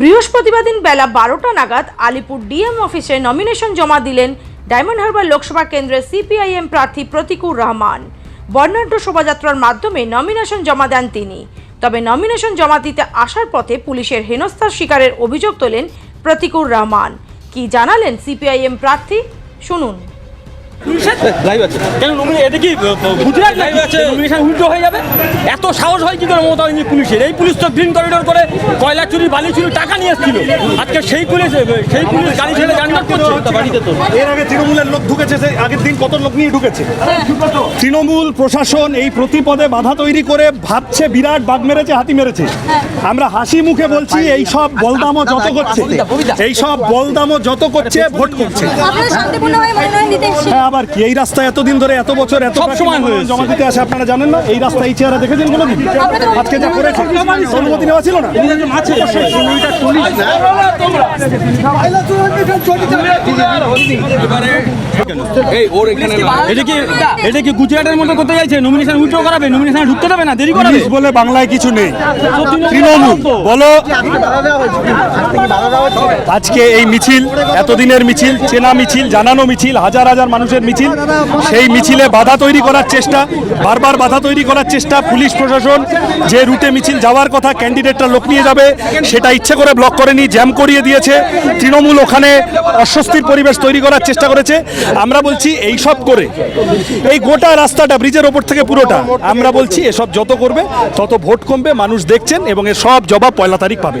বৃহস্পতিবার দিন বেলা বারোটা নাগাদ আলিপুর ডিএম অফিসে নমিনেশন জমা দিলেন ডায়মন্ড হারবার লোকসভা কেন্দ্রের সিপিআইএম প্রার্থী প্রতিকুর রহমান। বর্ণাঢ্য শোভাযাত্রার মাধ্যমে নমিনেশন জমা দেন তিনি। তবে নমিনেশন জমা দিতে আসার পথে পুলিশের হেনস্থার শিকারের অভিযোগ তোলেন প্রতিকুর রহমান। কি জানালেন সিপিআইএম প্রার্থী? শুনুন। লাইভ আছে। কেন নমিনে এটা কি গুজরাট লাইভ আছে। নমিনেশন উল্টো হয়ে যাবে? এত সাহস হয় কি করে মমতা ব্যানার্জি পুলিশের? এই পুলিশ তো গ্রিন করিডোর করে কয়লা চুরি বালি চুরি টাকা নিয়ে এসেছিল। আজকে সেই পুলিশ সেই পুলিশ গাড়ি ছেড়ে গানগাট করছে। বাড়িতে তো। এর আগে তৃণমূলের লোক ঢুকেছে সে আগের দিন কত লোক নিয়ে ঢুকেছে? তৃণমূল প্রশাসন এই প্রতিপদে বাধা তৈরি করে ভাবছে বিরাট বাঘ মেরেছে হাতি মেরেছে। আমরা হাসি মুখে বলছি এই সব বলদামও যত করছে এই সব বলদামও যত করছে ভোট করছে। হ্যাঁ আবার কি? এই রাস্তায় এতদিন ধরে এত বছর এত সময় হয়েছে। জমা দিতে আসে আপনারা জানেন না? এই রাস্তায় এই চেহারা দেখেছেন কোনোদিন? আজকে যা করেছে অনুমতি নেওয়া ছিল না? এটা কি এটা কি গুজরাটের মতো করতে চাইছে? নমিনেশন উল্টো করাবে নমিনেশন ঢুকতে দেবে না? দেরি করাবে? পুলিশ বলে বাংলায় কিছু নেই। তৃণমূল বলো। আজকে এই মিছিল, এতদিনের মিছিল, চেনা মিছিল, জানানো মিছিল, হাজার হাজার মানুষের মিছিল, সেই মিছিলে বাধা তৈরি করার চেষ্টা, বারবার বাধা তৈরি করার চেষ্টা পুলিশ প্রশাসন, যে রুটে মিছিল যাওয়ার কথা ক্যান্ডিডেটটা লোক নিয়ে যাবে, সেটা ইচ্ছে করে ব্লক করেনি জ্যাম করিয়ে দিয়েছে, তৃণমূল ওখানে অস্বস্তির পরিবেশ তৈরি করার চেষ্টা করেছে। আমরা বলছি এই সব করে, এই গোটা রাস্তাটা, ব্রিজের ওপর থেকে পুরোটা, আমরা বলছি এসব যত করবে, তত ভোট কমবে, মানুষ দেখছেন এবং এর সব জবাব পয়লা তারিখ পাবে।